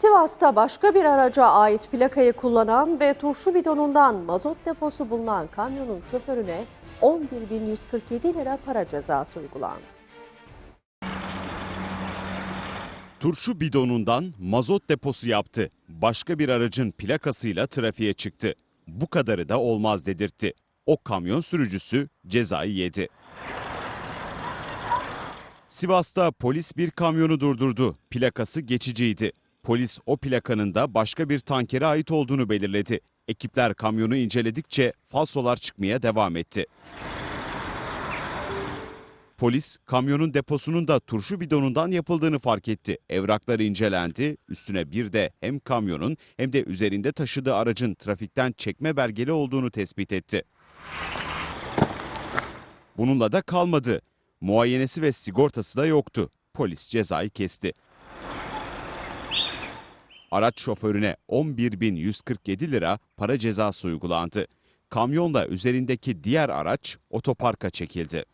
Sivas'ta başka bir araca ait plakayı kullanan ve turşu bidonundan mazot deposu bulunan kamyonun şoförüne 11.147 lira para cezası uygulandı. Turşu bidonundan mazot deposu yaptı. Başka bir aracın plakasıyla trafiğe çıktı. Bu kadarı da olmaz dedirtti. O kamyon sürücüsü cezayı yedi. Sivas'ta polis bir kamyonu durdurdu. Plakası geçiciydi. Polis o plakanın da başka bir tankere ait olduğunu belirledi. Ekipler kamyonu inceledikçe falsolar çıkmaya devam etti. Polis kamyonun deposunun da turşu bidonundan yapıldığını fark etti. Evrakları incelendi. Üstüne bir de hem kamyonun hem de üzerinde taşıdığı aracın trafikten çekme belgeli olduğunu tespit etti. Bununla da kalmadı. Muayenesi ve sigortası da yoktu. Polis cezayı kesti. Araç şoförüne 11.147 lira para cezası uygulandı. Kamyonla üzerindeki diğer araç otoparka çekildi.